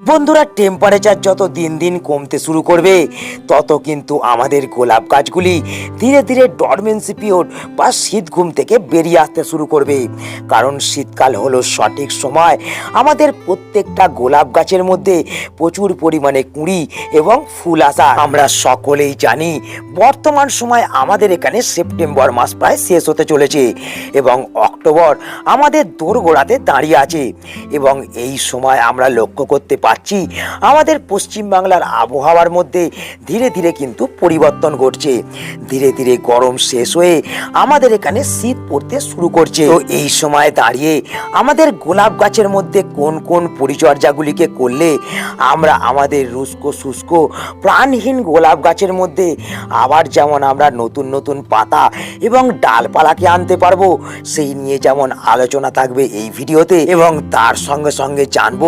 বন্ধুরা টেম্পারেচার যত দিন দিন কমতে শুরু করবে, তত কিন্তু আমাদের গোলাপ গাছগুলি ধীরে ধীরে ডরমেন্সি পিরিয়ড বা শীত ঘুম থেকে বেরিয়ে আসতে শুরু করবে। কারণ শীতকাল হলো সঠিক সময়। আমাদের প্রত্যেকটা গোলাপ গাছের মধ্যে প্রচুর পরিমাণে কুঁড়ি এবং ফুল আসা। আমরা সকলেই জানি, বর্তমান সময় আমাদের এখানে সেপ্টেম্বর মাস প্রায় শেষ হতে চলেছে এবং অক্টোবর আমাদের দোরগোড়াতে দাঁড়িয়ে আছে। এবং এই সময় আমরা লক্ষ্য করতে পারছি আমাদের পশ্চিমবাংলার আবহাওয়ার মধ্যে ধীরে ধীরে কিন্তু পরিবর্তন ঘটছে। ধীরে ধীরে গরম শেষ হয়ে আমাদের এখানে শীত পড়তে শুরু করছে। তো এই সময় দাঁড়িয়ে আমাদের গোলাপ গাছের মধ্যে কোন কোন পরিচর্যাগুলিকে করলে আমরা আমাদের রুস্ক শুষ্ক প্রাণহীন গোলাপ গাছের মধ্যে আবার যেমন আমরা নতুন নতুন পাতা এবং ডালপালাকে আনতে পারব, সেই নিয়ে যেমন আলোচনা থাকবে এই ভিডিওতে এবং তার সঙ্গে সঙ্গে জানব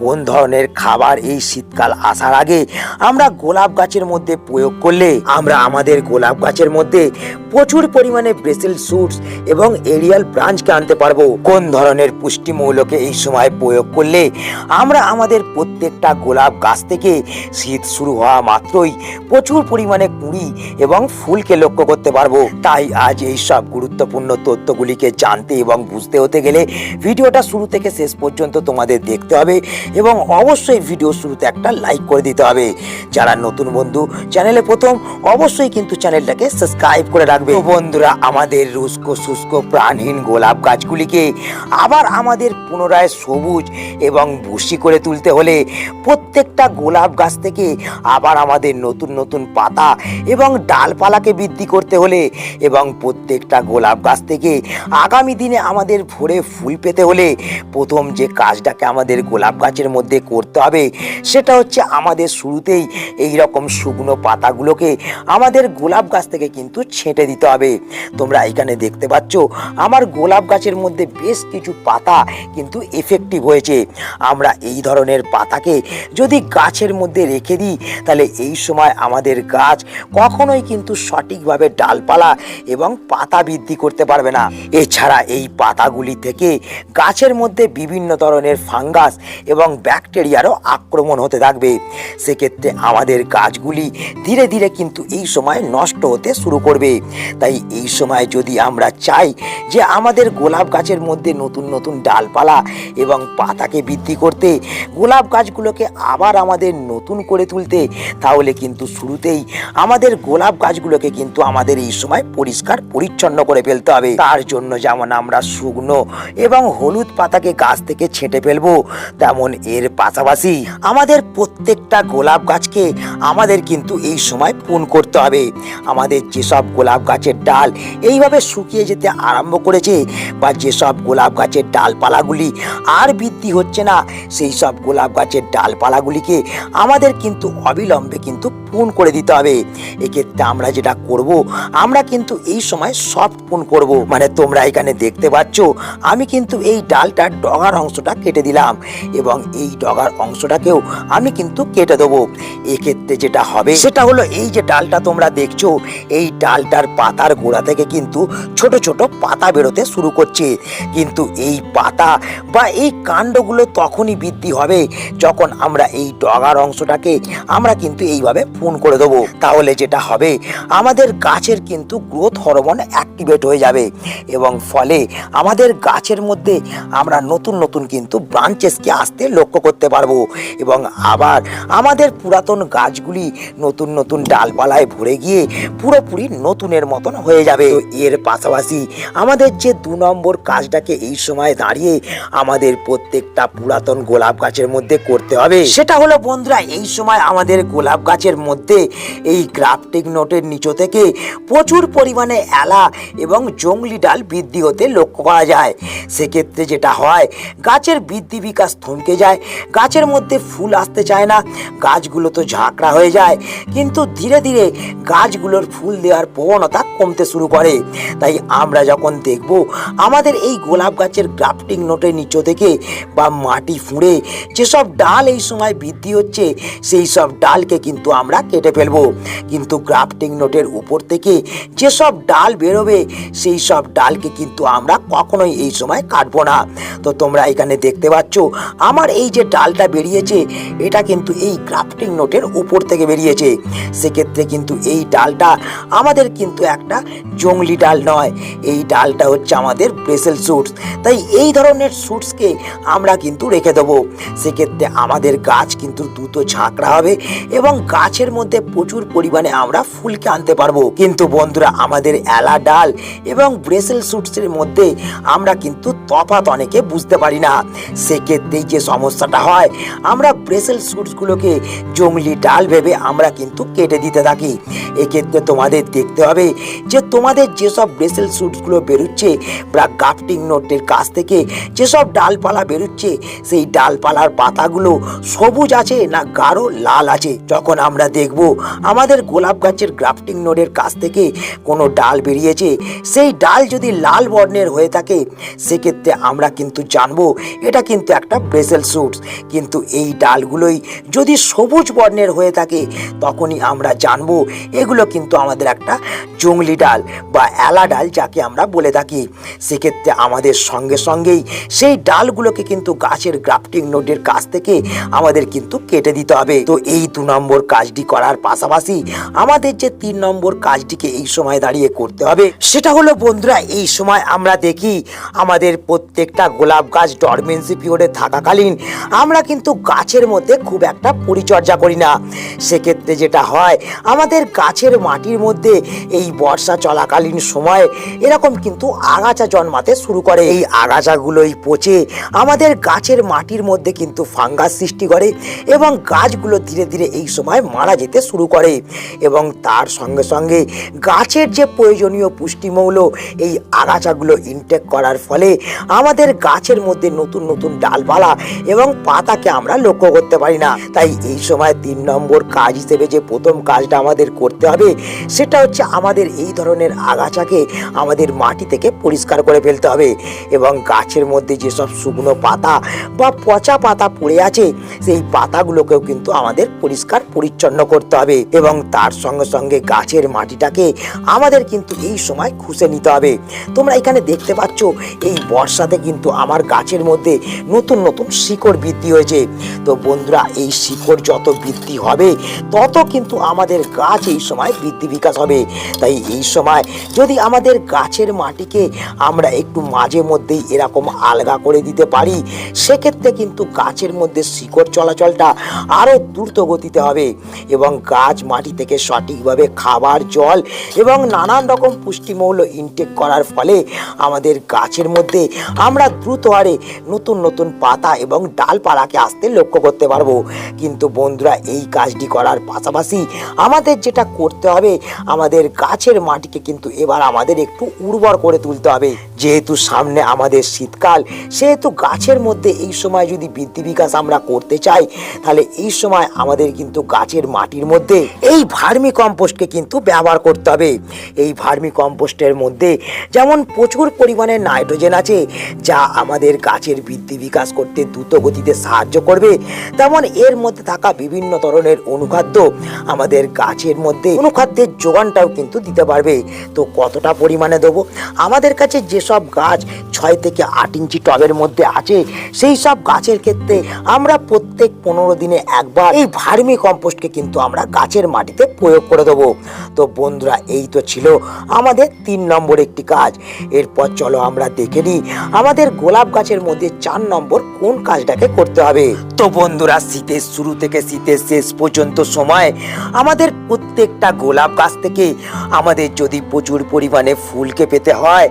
কোন ধরনের খাবার এই শীতকাল আসার আগে আমরা গোলাপ গাছের মধ্যে প্রয়োগ করলে আমরা আমাদের গোলাপ গাছের মধ্যে প্রচুর পরিমাণে ব্রেসেল সুটস এবং এরিয়াল ব্রাঞ্চকে আনতে পারব। কোন ধরনের পুষ্টিমৌলকে এই সময় প্রয়োগ করলে আমরা আমাদের প্রত্যেকটা গোলাপ গাছ থেকে শীত শুরু হওয়া মাত্রই প্রচুর পরিমাণে কুঁড়ি এবং ফুলকে লক্ষ্য করতে পারব। তাই আজ এই সব গুরুত্বপূর্ণ তথ্যগুলিকে জানতে এবং বুঝতে হতে গেলে ভিডিওটা শুরু থেকে শেষ পর্যন্ত তোমাদের দেখতে হবে এবং অবশ্যই ভিডিও শুরুতে একটা লাইক করে দিতে হবে। যারা নতুন বন্ধু চ্যানেলে প্রথম, অবশ্যই কিন্তু চ্যানেলটাকে সাবস্ক্রাইব করে রাখবে। বন্ধুরা, আমাদের রুস্ক, শুষ্ক, প্রাণহীন গোলাপ গাছগুলিকে আবার আমাদের পুনরায় সবুজ এবং ভুসি করে তুলতে হলে প্রত্যেকটা গোলাপ গাছ থেকে আবার আমাদের নতুন নতুন পাতা এবং ডালপালাকে বৃদ্ধি করতে হলে এবং প্রত্যেকটা গোলাপ গাছ থেকে আগামী দিনে আমাদের ভোরে ফুল পেতে হলে প্রথম যে কাজটাকে আমাদের গোলাপ গাছের মধ্যে করতে হবে। সেটা হচ্ছে আমাদের শুরুতেই এই রকম শুকনো পাতাগুলোকে আমাদের গোলাপ গাছ থেকে কিন্তু ছেঁটে দিতে হবে। তোমরা এখানে দেখতে পাচ্ছ, আমার গোলাপ গাছের মধ্যে বেশ কিছু পাতা কিন্তু এফেক্টিভ হয়েছে। আমরা এই ধরনের পাতাকে যদি গাছের মধ্যে রেখে দিই, তাহলে এই সময় আমাদের গাছ কখনোই কিন্তু সঠিকভাবে ডালপালা এবং পাতা বৃদ্ধি করতে পারবে না। এছাড়া এই পাতাগুলি থেকে গাছের মধ্যে বিভিন্ন ধরনের ফাঙ্গাস এবং ব্যাকটেরিয়ারও আক্রমণ হতে থাকবে। সেক্ষেত্রে আমাদের গাছগুলি ধীরে ধীরে কিন্তু এই সময় নষ্ট হতে শুরু করবে। তাই এই সময় যদি আমরা চাই যে আমাদের গোলাপ গাছের মধ্যে নতুন নতুন ডালপালা এবং পাতাকে বৃদ্ধি করতে, গোলাপ গাছগুলোকে আবার আমাদের নতুন করে তুলতে, তাহলে কিন্তু শুরুতেই আমাদের গোলাপ গাছগুলোকে কিন্তু আমাদের এই সময় পরিষ্কার, পরিচ্ছন্ন করে ফেলতে হবে। তার জন্য যেমন আমরা শুকনো এবং হলুদ পাতাকে গাছ থেকে ছেঁটে ফেলব, তেমন এর পাশাপাশি আমাদের প্রত্যেকটা গোলাপ গাছকে আমাদের কিন্তু এই সময় পুন করতে হবে। আমাদের যেসব গোলাপ গাছের ডাল এইভাবে শুকিয়ে যেতে আরম্ভ করেছে বা যেসব গোলাপ গাছের ডালপালাগুলি আর বৃদ্ধি হচ্ছে না, সেই সব গোলাপ গাছের ডালপালাগুলিকে আমাদের কিন্তু অবিলম্বে কিন্তু পুন করে দিতে হবে। এক্ষেত্রে আমরা যেটা করব, আমরা কিন্তু এই সময় সফট পুন করব। মানে তোমরা এখানে দেখতে পাচ্ছ, আমি কিন্তু এই ডালটার ডগার অংশটা কেটে দিলাম এবং এই ডগার অংশটাকেও আমি কিন্তু কেটে দেবো। এক্ষেত্রে যেটা হবে, সেটা হলো এই যে ডালটা তোমরা দেখছ, এই ডালটার পাতার গোড়া থেকে কিন্তু ছোট ছোট পাতা বেরোতে শুরু করছে। কিন্তু এই পাতা বা এই কাণ্ডগুলো তখনই বৃদ্ধি হবে যখন আমরা এই ডগার অংশটাকে আমরা কিন্তু এইভাবে পুন করে দেবো, তাহলে যেটা হবে, আমাদের গাছের কিন্তু গ্রোথ হরমোন অ্যাক্টিভেট হয়ে যাবে এবং ফলে আমাদের গাছের মধ্যে আমরা নতুন নতুন কিন্তু ব্রাঞ্চেসকে আসতে লক্ষ্য করতে পারব এবং আবার আমাদের পুরাতন গাছগুলি নতুন নতুন ডালপালায় ভরে গিয়ে পুরোপুরি নতুনের মতন হয়ে যাবে। এর পাশাপাশি আমাদের যে দু নম্বর কাজটাকে এই সময় দাঁড়িয়ে আমাদের প্রত্যেকটা পুরাতন গোলাপ গাছের মধ্যে করতে হবে, সেটা হলো বন্ধুরা এই সময় আমাদের গোলাপ গাছের মধ্যে এই গ্রাফটিং নোটের নিচে থেকে প্রচুর পরিমাণে এলা এবং জংলি ডাল বৃদ্ধি হতে লক্ষ্য করা যায়। সেক্ষেত্রে যেটা হয়, গাছের বৃদ্ধি বিকাশ থমকে যায়, গাছের মধ্যে ফুল আসতে চায় না, গাছগুলো তো ঝাঁকড়া হয়ে যায়, কিন্তু ধীরে ধীরে গাছগুলোর ফুল দেওয়ার প্রবণতা কমতে শুরু করে। তাই আমরা যখন দেখব আমাদের এই গোলাপ গাছের গ্রাফটিং নোটের নিচে থেকে বা মাটি ফুঁড়ে যেসব ডাল এই সময় বৃদ্ধি হচ্ছে, সেই সব ডালকে কিন্তু আমরা কেটে ফেলব। কিন্তু গ্রাফটিং নোটের উপর থেকে যেসব ডাল বেরোবে, সেই সব ডালকে কিন্তু আমরা কখনোই এই সময় কাটবো না। তো তোমরা এখানে দেখতে পাচ্ছ, আমার এই যে ডালটা বেরিয়েছে, এটা কিন্তু এই গ্রাফটিং নোটের উপর থেকে বেরিয়েছে। সেক্ষেত্রে কিন্তু এই ডালটা আমাদের কিন্তু একটা জঙ্গলি ডাল নয়, এই ডালটা হচ্ছে আমাদের ব্রেসেল সুটস। তাই এই ধরনের সুটসকে আমরা কিন্তু রেখে দেবো। সেক্ষেত্রে আমাদের গাছ কিন্তু দ্রুত ঝাঁকড়া হবে এবং গাছের মধ্যে প্রচুর পরিমাণে আমরা ফুলকে আনতে পারব। কিন্তু বন্ধুরা, আমাদের এলা ডাল এবং ব্রেসেল সুটসের মধ্যে আমরা কিন্তু তফাৎ অনেকে বুঝতে পারি না। সেক্ষেত্রেই যে সমস্যাটা হয়, আমরা ব্রেসেল সুটসগুলোকে জঙ্গলি ডাল ভেবে আমরা কিন্তু কেটে দিতে থাকি। এক্ষেত্রে তোমাদের দেখতে হবে যে তোমাদের যেসব ব্রেসেল সুটসগুলো বেরোচ্ছে বা গাফটিং নোটের কাছ থেকে যেসব ডালপালা বেরোচ্ছে, সেই ডালপালার পাতাগুলো সবুজ আছে না গাঢ় লাল আছে? যখন আমরা দেখব। আমাদের গোলাপ গাছের গ্রাফটিং নোডের কাছ থেকে কোনো ডাল বেরিয়েছে। সেই ডাল যদি লাল বর্ণের হয়ে থাকে, সেক্ষেত্রে আমরা কিন্তু জানব এটা কিন্তু একটা ব্রেসেল সুটস কিন্তু এই ডালগুলোই যদি সবুজ বর্ণের হয়ে থাকে, তখনই আমরা জানব এগুলো কিন্তু আমাদের একটা জঙ্গলি ডাল বা এলা ডাল যাকে আমরা বলে থাকি। সেক্ষেত্রে আমাদের সঙ্গে সঙ্গেই সেই ডালগুলোকে কিন্তু গাছের গ্রাফটিং নোডের কাছ থেকে আমাদের কিন্তু কেটে দিতে হবে। তো এই দু নম্বর কাজটি করার পাশাপাশি আমাদের যে তিন নম্বর কাজটিকে এই সময় দাঁড়িয়ে করতে হবে, সেটা হলো বন্ধুরা এই সময় আমরা দেখি আমাদের প্রত্যেকটা গোলাপ গাছ ডরমেন্সি পিরিয়ডে থাকাকালীন আমরা কিন্তু গাছের মধ্যে খুব একটা পরিচর্যা করি না। সেক্ষেত্রে যেটা হয়, আমাদের গাছের মাটির মধ্যে এই বর্ষা চলাকালীন সময় এরকম কিন্তু আগাছা জন্মাতে শুরু করে। এই আগাছাগুলোই পচে আমাদের গাছের মাটির মধ্যে কিন্তু ফাঙ্গাস সৃষ্টি করে এবং গাছগুলো ধীরে ধীরে এই সময় মারা যেতে শুরু করে এবং তার সঙ্গে সঙ্গে গাছের যে প্রয়োজনীয় পুষ্টিমৌল, এই আগাছাগুলো ইনটেক করার ফলে আমাদের গাছের মধ্যে নতুন নতুন ডালপালা এবং পাতাকে আমরা লক্ষ্য করতে পারি না। তাই এই সময় তিন নম্বর কাজ হিসেবে যে প্রথম কাজটা আমাদের করতে হবে, সেটা হচ্ছে আমাদের এই ধরনের আগাছাকে আমাদের মাটি থেকে পরিষ্কার করে ফেলতে হবে এবং গাছের মধ্যে যেসব শুকনো পাতা বা পচা পাতা পড়ে আছে, সেই পাতাগুলোকেও কিন্তু আমাদের পরিষ্কার পরিচ্ছন্ন করতে হবে এবং তার সঙ্গে সঙ্গে গাছের মাটিটাকে আমাদের কিন্তু এই সময় খুঁজে নিতে হবে। তোমরা এখানে দেখতে পাচ্ছ, এই বর্ষাতে কিন্তু আমার গাছের মধ্যে নতুন নতুন শিকড় বৃদ্ধি হয়েছে। তো বন্ধুরা, এই শিকড় যত বৃদ্ধি হবে, তত কিন্তু আমাদের গাছ এই সময় বৃদ্ধি বিকাশ হবে। তাই এই সময় যদি আমাদের গাছের মাটিকে আমরা একটু মাঝে মধ্যেই এরকম আলগা করে দিতে পারি, সেক্ষেত্রে কিন্তু গাছের মধ্যে শিকড় চলাচলটা আরও দ্রুত গতিতে হবে। এবং গাছ মাটি থেকে সঠিকভাবে খাবার, জল এবং নানান রকম পুষ্টিমৌল ইনটেক করার ফলে আমাদের গাছের মধ্যে আমরা দ্রুত হারে নতুন নতুন পাতা এবং ডালপালাকে আসতে লক্ষ্য করতে পারব। কিন্তু বন্ধুরা, এই কাজটি করার পাশাপাশি আমাদের যেটা করতে হবে, আমাদের গাছের মাটিকে কিন্তু এবার আমাদের একটু উর্বর করে তুলতে হবে। যেহেতু সামনে আমাদের শীতকাল, সেহেতু গাছের মধ্যে এই সময় যদি বৃদ্ধি বিকাশ আমরা করতে চাই, তাহলে এই সময় আমাদের কিন্তু গাছের মাটির মধ্যে এই ভার্মি কম্পোস্টকে কিন্তু ব্যবহার করতে হবে। এই ভার্মি কম্পোস্টের মধ্যে যেমন প্রচুর পরিমাণে নাইট্রোজেন আছে, যা আমাদের গাছের বৃদ্ধি বিকাশ করতে দ্রুত গতিতে সাহায্য করবে, তেমন এর মধ্যে থাকা বিভিন্ন ধরনের অনুখাদ্য আমাদের গাছের মধ্যে অনুখাদ্যের যোগানটাও কিন্তু দিতে পারবে। তো কতটা পরিমাণে দেবো? আমাদের কাছে যেসব গাছ ছয় থেকে আট ইঞ্চি টবের মধ্যে আছে। সেই সব গাছের ক্ষেত্রে আমরা প্রত্যেক পনেরো দিনে একবার এই ভার্মি কম্পোস্টকে কিন্তু আমরা গাছের মাটিতে প্রয়োগ করে দেবো। তো বন্ধুরা, এই তো ছিল আমাদের তিন নম্বর একটি কাজ। এরপর চলো আমরা দেখে নিই আমাদের গোলাপ গাছের মধ্যে চার নম্বর কোন কাজটাকে করতে হবে। তো বন্ধুরা, শীতের শুরু থেকে শীতের শেষ পর্যন্ত সময় আমাদের প্রত্যেকটা গোলাপ গাছ থেকে আমাদের যদি প্রচুর পরিমাণে ফুলকে পেতে হয়,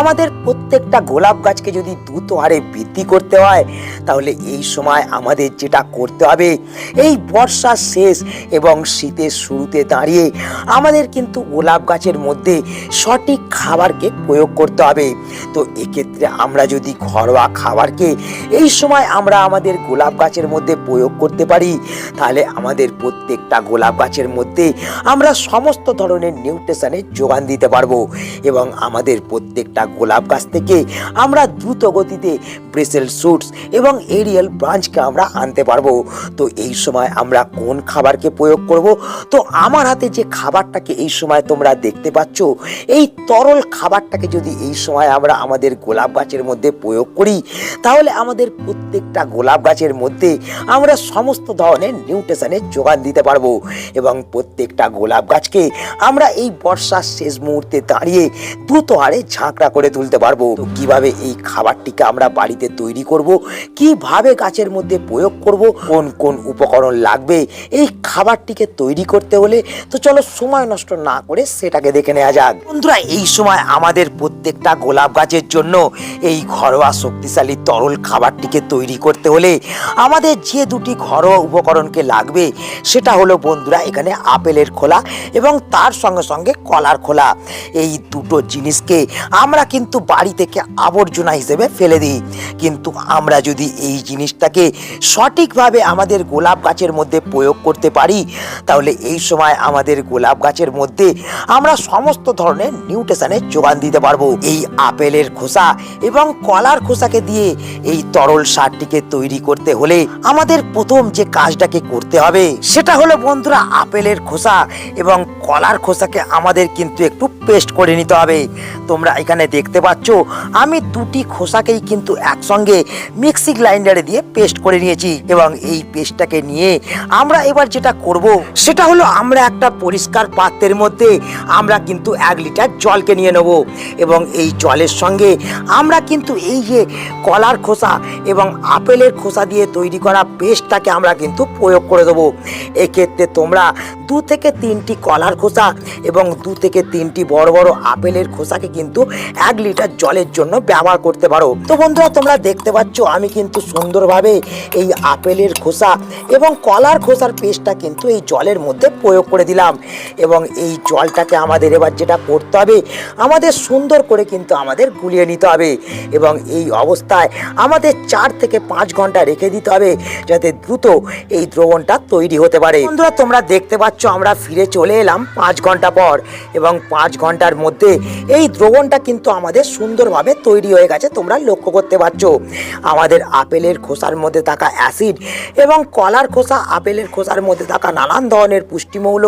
আমাদের প্রত্যেকটা গোলাপ গাছকে যদি দ্রুত হারে বৃদ্ধি করতে হয়, তাহলে এই সময় আমাদের যেটা করতে হবে, এই বর্ষার শেষ এবং শীতের শুরুতে দাঁড়িয়ে আমাদের কিন্তু গোলাপ গাছের মধ্যে সঠিক খাবারকে প্রয়োগ করতে হবে। তো এক্ষেত্রে আমরা যদি ঘরোয়া খাবারকে এই সময় আমরা আমাদের গোলাপ গাছের মধ্যে প্রয়োগ করতে পারি, তাহলে আমাদের প্রত্যেকটা গোলাপ গাছের মধ্যে আমরা সমস্ত ধরনের নিউট্রিশনের যোগান দিতে পারব এবং আমাদের প্রত্যেকটা গোলাপ গাছ থেকে আমরা দ্রুত গতিতে ব্রেসেল স্যুটস এবং এরিয়াল ব্রাঞ্চকে আমরা আনতে পারব। তো এই সময় আমরা কোন খাবারকে প্রয়োগ করব? তো আমার হাতে যে খাবারটাকে এই সময় তোমরা দেখতে পাচ্ছ, এই তরল খাবারটাকে যদি এই সময় আমরা আমাদের গোলাপ গাছের মধ্যে প্রয়োগ করি, তাহলে আমাদের প্রত্যেকটা গোলাপ গাছের মধ্যে আমরা সমস্ত ধরনের নিউট্রিশনের যোগান দিতে পারব এবং প্রত্যেকটা গোলাপ গাছকে আমরা এই বর্ষার শেষ মুহূর্তে দাঁড়িয়ে দ্রুত হারে ঝাঁকড়া করে তুলতে পারব। তো এই খাবারটিকে আমরা বাড়িতে তৈরি করব? কীভাবে গাছের মধ্যে প্রয়োগ করব? কোন কোন উপকরণ লাগবে? এই খাবারটিকে তৈরি করতে হলে তো চলো সময় নষ্ট না করে সেটাকে দেখে নেওয়া যাক। বন্ধুরা, এই সময় আমাদের প্রত্যেকটা গোলাপ গাছের জন্য এই ঘরোয়া শক্তিশালী তরল খাবারটিকে তৈরি করতে হলে আমাদের যে দুটি ঘরোয়া উপকরণকে লাগবে সেটা হলো বন্ধুরা এখানে আপেলের খোলা এবং তার সঙ্গে সঙ্গে কলার খোলা। এই দুটো জিনিসকে আমরা কিন্তু বাড়ি থেকে আবর্জনা হিসেবে ফেলে দিই। কিন্তু আমরা যদি এই জিনিসটাকে সঠিকভাবে আমাদের গোলাপ গাছের মধ্যে প্রয়োগ করতে পারি, তাহলে এই সময় আমাদের গোলাপ গাছের মধ্যে আমরা সমস্ত ধরনের নিউট্রিশনের যোগান দিতে পারব। এই আপেলের খোসা এবং কলার খোসাকে দিয়ে এই তরল সারটিকে তৈরি করতে হলে আমাদের প্রথম যে কাজটাকে করতে হবে, সেটা হলো বন্ধুরা আপেলের খোসা এবং কলার খোসাকে আমাদের কিন্তু একটু পেস্ট করে নিতে হবে। তোমরা এখানে দেখতে পাচ্ছ আমি দুটি খোসাকেই কিন্তু একসঙ্গে মিক্সি গ্রাইন্ডারে দিয়ে পেস্ট করে নিয়েছি এবং এই পেস্টটাকে নিয়ে আমরা এবার যেটা করব, সেটা হলো আমরা একটা পরিষ্কার পাত্রের মধ্যে আমরা কিন্তু এক লিটার জলকে নিয়ে নেব এবং এই জলের সঙ্গে আমরা কিন্তু এই যে কলার খোসা এবং আপেলের খোসা দিয়ে তৈরি করা পেস্টটাকে আমরা কিন্তু প্রয়োগ করে দেবো। এক্ষেত্রে তোমরা দু থেকে তিনটি কলার খোসা এবং দু থেকে তিনটি বড় বড় আপেলের খোসাকে কিন্তু এক লিটার জলের জন্য ব্যবহার করতে পারো। তো বন্ধুরা, তোমরা দেখতে পাচ্ছ, আমি কিন্তু সুন্দরভাবে এই আপেলের খোসা এবং কলার খোসার পেস্টটা কিন্তু এই জলের মধ্যে প্রয়োগ করে দিলাম। এবং এই জলটাকে আমাদের এবার যেটা করতে হবে, আমাদের সুন্দর করে কিন্তু আমাদের গুলিয়ে নিতে হবে। এবং এই অবস্থায় আমাদের চার থেকে পাঁচ ঘণ্টা রেখে দিতে হবে, যাতে দ্রুত এই দ্রবণটা তৈরি হতে পারে। বন্ধুরা, তোমরা দেখতে পাচ্ছ, আমরা ফিরে চলে এলাম পাঁচ ঘণ্টা পর। এবং পাঁচ ঘণ্টার মধ্যে এই দ্রবণটা কিন্তু আমাদের সুন্দরভাবে তৈরি হয়ে গেছে, তোমরা লক্ষ্য করতে পারছ। আমাদের আপেলের খোসার মধ্যে থাকা অ্যাসিড এবং কলার খোসা, আপেলের খোসার মধ্যে থাকা নানান ধরনের পুষ্টিমৌল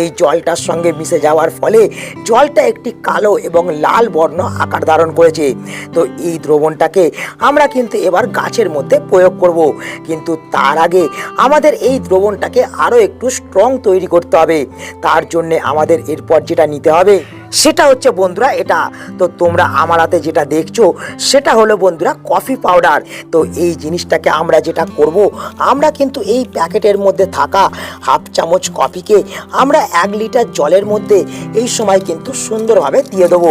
এই জলটার সঙ্গে মিশে যাওয়ার ফলে জলটা একটি কালো এবং লাল বর্ণ আকার ধারণ করেছে। তো এই দ্রবণটাকে আমরা কিন্তু এবার গাছের মধ্যে প্রয়োগ করব। কিন্তু তার আগে আমাদের এই দ্রবণটাকে আরও একটু স্ট্রং তৈরি করতে হবে। তার জন্যে আমাদের এরপর যেটা নিতে হবে সেটা হচ্ছে বন্ধুরা এটা। তো তোমরা আমার হাতে যেটা দেখছ, সেটা হলো বন্ধুরা কফি পাউডার তো এই জিনিসটাকে আমরা যেটা করব, আমরা কিন্তু এই প্যাকেটের মধ্যে থাকা হাফ চামচ কফিকে আমরা এক লিটার জলের মধ্যে এই সময় কিন্তু সুন্দরভাবে দিয়ে দেবো।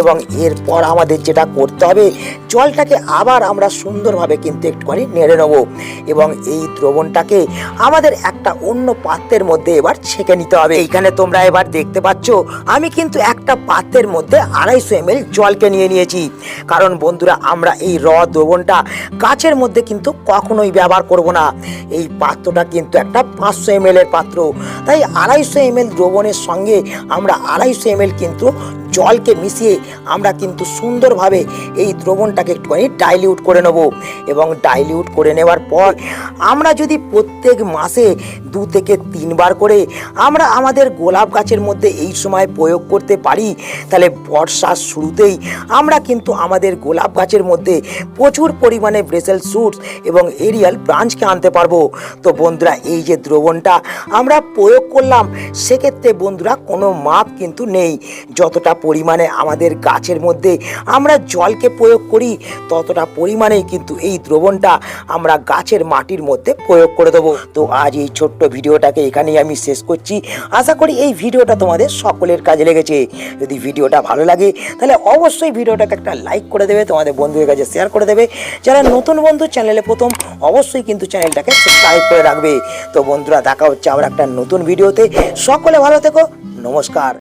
এবং এরপর আমাদের যেটা করতে হবে, জলটাকে আবার আমরা সুন্দরভাবে কিন্তু একটুখানি নেড়ে নেব। এবং এই দ্রবণটাকে আমাদের একটা অন্য পাত্রের মধ্যে এবার ছেঁকে নিতে হবে। এইখানে তোমরা এবার দেখতে পাচ্ছ, আমি কিন্তু একটা পাত্রের মধ্যে আড়াইশো এম জলকে নিয়ে নিয়েছি। কারণ বন্ধুরা, আমরা এই র দ্রবণটা কাছের মধ্যে কিন্তু কখনোই ব্যবহার করব না। এই পাত্রটা কিন্তু একটা পাঁচশো এম পাত্র। তাই আড়াইশো এম দ্রবণের সঙ্গে আমরা আড়াইশো এম কিন্তু জলকে মিশিয়ে আমরা কিন্তু সুন্দরভাবে এই দ্রবণটাকে একটুখানি ডাইলিউট করে নেব। এবং ডাইলিউট করে নেওয়ার পর আমরা যদি প্রত্যেক মাসে দু থেকে তিনবার করে আমরা আমাদের গোলাপ গাছের মধ্যে এই সময় প্রয়োগ করতে পারি, তাহলে বর্ষার শুরুতেই আমরা কিন্তু আমাদের গোলাপ গাছের মধ্যে প্রচুর পরিমাণে ব্রেসেল সুটস এবং এরিয়াল ব্রাঞ্চকে আনতে পারব। তো বন্ধুরা, এই যে দ্রবণটা আমরা প্রয়োগ করলাম, সেক্ষেত্রে বন্ধুরা কোনো মাপ কিন্তু নেই। যতটা পরিমাণে আমাদের গাছের মধ্যে আমরা জলকে প্রয়োগ করি, ততটা পরিমাণেই কিন্তু এই দ্রবণটা আমরা গাছের মাটির মধ্যে প্রয়োগ করে দেবো। তো আজ এই ছোট্ট ভিডিওটাকে এখানেই আমি শেষ করছি। আশা করি এই ভিডিওটা তোমাদের সকলের কাজে লেগেছে। যদি ভিডিওটা ভালো লাগে, তাহলে অবশ্যই ভিডিওটাকে একটা লাইক করে দেবে, তোমাদের বন্ধুদের কাছে শেয়ার করে দেবে। যারা নতুন বন্ধু, চ্যানেলে প্রথম, অবশ্যই কিন্তু চ্যানেলটাকে সাবস্ক্রাইব করে রাখবে। তো বন্ধুরা, দেখা হচ্ছে আবার একটা নতুন ভিডিওতে। সকলে ভালো থেকো, নমস্কার।